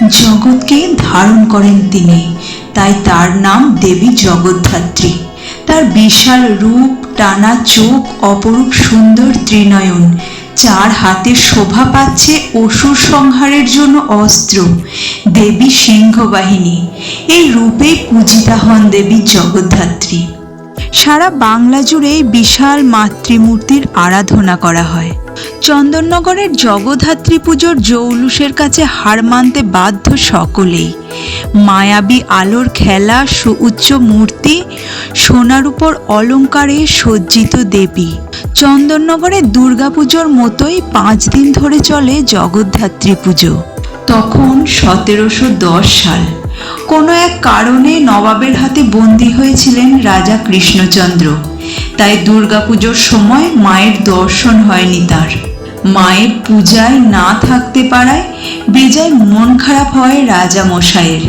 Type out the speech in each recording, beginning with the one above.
জগৎকে ধারণ করেন তিনি। তাই তার নাম দেবী জগদ্ধাত্রী। তার বিশাল রূপ, টানা চোখ, অপরূপ সুন্দর ত্রিনয়ন। চার হাতে শোভা পাচ্ছে অসুর সংহারের জন্য অস্ত্র। দেবী সিংহবাহিনী। এই রূপেই পূজিতা হন দেবী জগদ্ধাত্রী। সারা বাংলা জুড়ে বিশাল মাতৃমূর্তির আরাধনা করা হয়। চন্দননগরের জগদ্ধাত্রী পুজোর জৌলুসের কাছে হার মানতে বাধ্য সকলেই। মায়াবী আলোর খেলা, সুউচ্চ মূর্তি, সোনার উপর অলঙ্কারে সজ্জিত দেবী। চন্দননগরের দুর্গাপুজোর মতোই পাঁচ দিন ধরে চলে জগদ্ধাত্রী পুজো। তখন সতেরোশো দশ সাল। কোনো এক কারণে নবাবের হাতে বন্দী হয়েছিলেন রাজা কৃষ্ণচন্দ্র। তাই দুর্গাপুজোর সময় মায়ের দর্শন হয়নি তার। মায়ের পূজায় না থাকতে পারায় বেজায় মন খারাপ হয় রাজা মশাইয়ের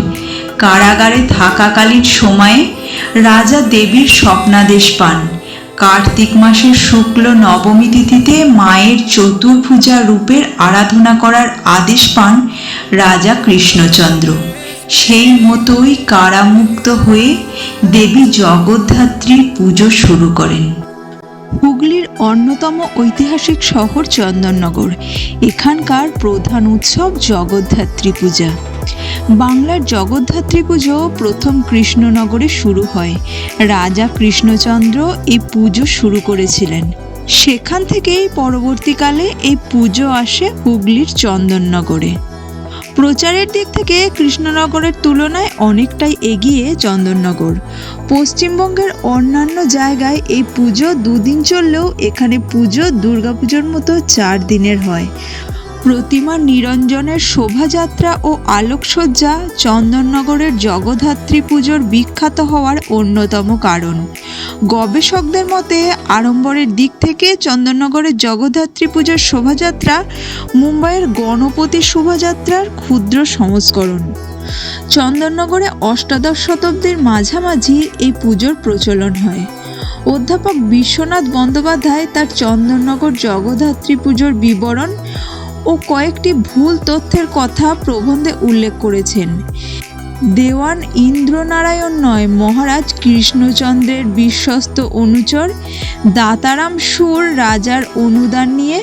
কারাগারে থাকাকালীন সময়ে রাজা দেবীর স্বপ্নাদেশ পান। কার্তিক মাসের শুক্ল নবমী তিথিতে মায়ের চতুর্ভুজা রূপের আরাধনা করার আদেশ পান রাজা কৃষ্ণচন্দ্র। সেই মতোই কারামুক্ত হয়ে দেবী জগদ্ধাত্রীর পুজো শুরু করেন। হুগলির অন্যতম ঐতিহাসিক শহর চন্দননগর। এখানকার প্রধান উৎসব জগদ্ধাত্রী পূজা। বাংলার জগদ্ধাত্রী পুজো প্রথম কৃষ্ণনগরে শুরু হয়। রাজা কৃষ্ণচন্দ্র এই পুজো শুরু করেছিলেন। সেখান থেকেই পরবর্তীকালে এই পুজো আসে হুগলির চন্দননগরে। প্রচারের দিক থেকে কৃষ্ণনগরের তুলনায় অনেকটাই এগিয়ে চন্দননগর। পশ্চিমবঙ্গের অন্যান্য জায়গায় এই পুজো দুদিন চললেও এখানে পুজো, দুর্গাপুজোর মতো চার দিনের হয়। প্রতিমা নিরঞ্জনের শোভাযাত্রা ও আলোকসজ্জা চন্দননগরের জগদ্ধাত্রী পুজোর বিখ্যাত হওয়ার অন্যতম কারণ। গবেষকদের মতে, আড়ম্বরের দিক থেকে চন্দননগরের জগদ্ধাত্রী পুজোর শোভাযাত্রা মুম্বাইয়ের গণপতি শোভাযাত্রার ক্ষুদ্র সংস্করণ। চন্দননগরে অষ্টাদশ শতাব্দীর মাঝামাঝি এই পুজোর প্রচলন হয়। অধ্যাপক বিশ্বনাথ বন্দ্যোপাধ্যায় তার চন্দননগর জগদ্ধাত্রী পুজোর বিবরণ ও কয়েকটি ভুল তথ্যের কথা প্রবন্ধে উল্লেখ করেছেন। দেওয়ান ইন্দ্রনারায়ণ নয়, মহারাজ কৃষ্ণচন্দ্রের বিশ্বস্ত অনুচর, দাতারাম সুর রাজার অনুদান নিয়ে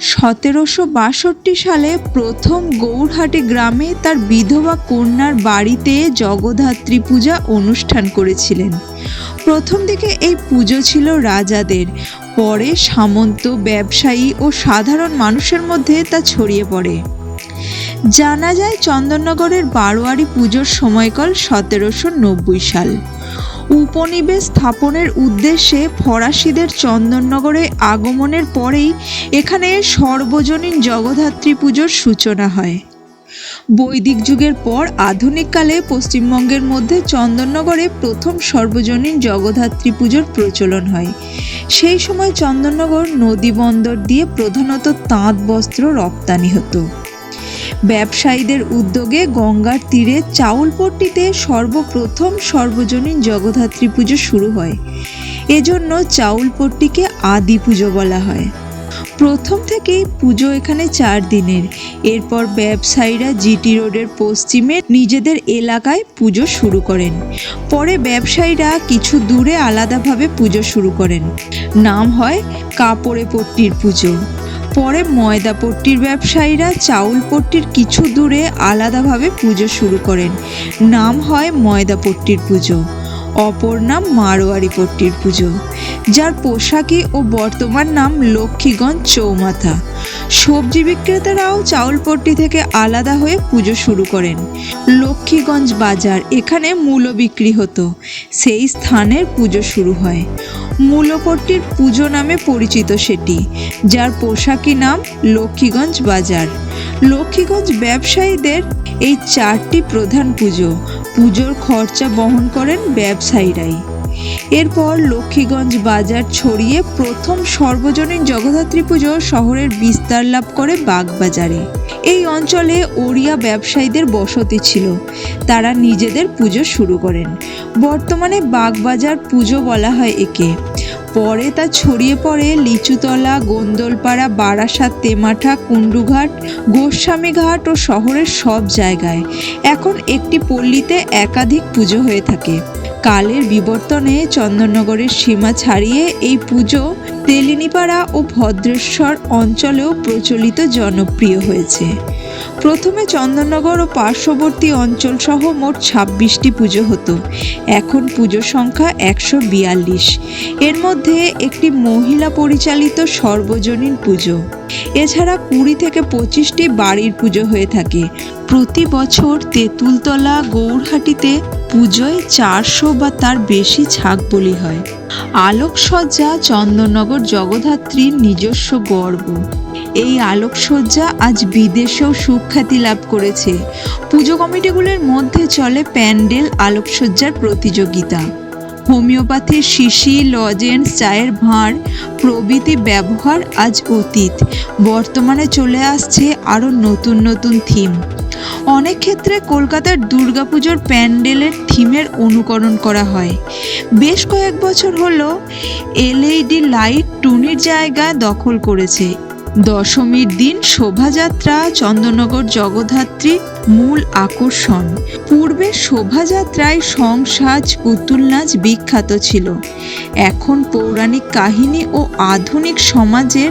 সতেরোশো বাষট্টি সালে প্রথম গৌরহাটি গ্রামে তার বিধবা কন্যার বাড়িতে জগদ্ধাত্রী পূজা অনুষ্ঠান করেছিলেন। প্রথম দিকে এই পুজো ছিল রাজাদের। পরে সামন্ত, ব্যবসায়ী ও সাধারণ মানুষের মধ্যে তা ছড়িয়ে পড়ে। জানা যায়, চন্দননগরের বারোয়ারি পুজোর সময়কাল সতেরোশো নব্বই সাল। উপনিবেশ স্থাপনের উদ্দেশ্যে ফরাসিদের চন্দননগরে আগমনের পরেই এখানে সর্বজনীন জগদ্ধাত্রী পুজোর সূচনা হয়। বৈদিক যুগের পর আধুনিককালে পশ্চিমবঙ্গের মধ্যে চন্দননগরে প্রথম সর্বজনীন জগদ্ধাত্রী পুজোর প্রচলন হয়। সেই সময় চন্দননগর নদী বন্দর দিয়ে প্রধানত তাঁত বস্ত্র রপ্তানি হতো। ব্যবসায়ীদের উদ্যোগে গঙ্গার তীরে চাউলপট্টিতে সর্বপ্রথম সর্বজনীন জগদ্ধাত্রী পুজো শুরু হয়। এজন্য চাউলপট্টিকে আদি পুজো বলা হয়। প্রথম থেকেই পুজো এখানে চার দিনের। এরপর ব্যবসায়ীরা জিটি রোডের পশ্চিমে নিজেদের এলাকায় পুজো শুরু করেন। পরে ব্যবসায়ীরা কিছু দূরে আলাদাভাবে পুজো শুরু করেন। নাম হয় কাপড়ে পট্টির পুজো। পরে ময়দা পট্টির ব্যবসায়ীরা চাউলপট্টির কিছু দূরে আলাদাভাবে পুজো শুরু করেন। নাম হয় ময়দা পট্টির পুজো। অপর নাম মারোয়ারি পট্টির পুজো, যার পোশাকি ও বর্তমান নাম লক্ষ্মীগঞ্জ চৌমাথা। সবজি বিক্রেতারাও চাউলপট্টি থেকে আলাদা হয়ে পুজো শুরু করেন। লক্ষ্মীগঞ্জ বাজার এখানে মূলো বিক্রি হতো, সেই স্থানের পুজো শুরু হয়। মূলপট্টির পুজো নামে পরিচিত সেটি, যার পোশাকি নাম লক্ষ্মীগঞ্জ বাজার। লক্ষ্মীগঞ্জ ব্যবসায়ীদের এই চারটি প্রধান পুজো পুজোর খরচা বহন করেন ব্যবসায়ীরাই। এরপর লক্ষ্মীগঞ্জ বাজার ছড়িয়ে প্রথম সর্বজনীন জগদ্ধাত্রী পুজো শহরের বিস্তার লাভ করে বাগবাজারে। এই অঞ্চলে ওড়িয়া ব্যবসায়ীদের বসতি ছিল। তারা নিজেদের পুজো শুরু করেন। বর্তমানে বাগবাজার পুজো বলা হয় একে। পরে তা ছড়িয়ে পড়ে লিচুতলা, গোন্দলপাড়া, বারাসাত, তেমাঠা, কুণ্ডুঘাট গোস্বামীঘাট ও শহরের সব জায়গায়। এখন একটি পল্লীতে একাধিক পুজো হয়ে থাকে। কালের বিবর্তনে চন্দননগরের সীমা ছাড়িয়ে এই পুজো তেলিনীপাড়া ও ভদ্রেশ্বর অঞ্চলেও প্রচলিত জনপ্রিয় হয়েছে। প্রথমে চন্দননগর ও পার্শ্ববর্তী অঞ্চল সহ মোট ছাব্বিশটি পুজো হতো। এখন পুজোর সংখ্যা একশো বিয়াল্লিশ। এর মধ্যে একটি মহিলা পরিচালিত সর্বজনীন পুজো। এছাড়া কুড়ি থেকে পঁচিশটি বাড়ির পুজো হয়ে থাকে। প্রতি বছর তেঁতুলতলা গৌরহাটিতে পুজোয় চারশো বা তার বেশি ছাগ বলি হয়। আলোকসজ্জা চন্দননগর জগদ্ধাত্রীর নিজস্ব গর্ব। এই আলোকসজ্জা আজ বিদেশেও সুখ্যাতি লাভ করেছে। পুজো কমিটিগুলির মধ্যে চলে প্যান্ডেল আলোকসজ্জার প্রতিযোগিতা। হোমিওপ্যাথির শিশি লজেন্স চায়ের ভাঁড়, প্রভৃতি ব্যবহার আজ অতীত। বর্তমানে চলে আসছে আরও নতুন নতুন থিম। অনেক ক্ষেত্রে কলকাতার দুর্গাপুজোর প্যান্ডেলের থিমের অনুকরণ করা হয়। বেশ কয়েক বছর হলো এলইডি লাইট টুনির জায়গা দখল করেছে। দশমীর দিন শোভাযাত্রা, চন্দননগর জগদ্ধাত্রী, মূল আকর্ষণ। পূর্বে শোভাযাত্রায় সংসাজ, পুতুল নাচ বিখ্যাত ছিল। এখন পৌরাণিক কাহিনী ও আধুনিক সমাজের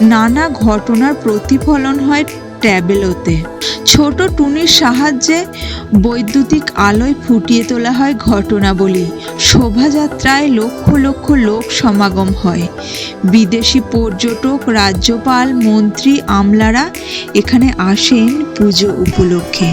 নানা ঘটনার প্রতিফলন হয় ট্যাবেলোতে ছোট টুনির সাহায্যে বৈদ্যুতিক আলোয় ফুটিয়ে তোলা হয় ঘটনাবলী শোভাযাত্রায় লক্ষ লক্ষ লোক সমাগম হয়। বিদেশি পর্যটক, রাজ্যপাল, মন্ত্রী, আমলারা এখানে আসেন পুজো উপলক্ষে।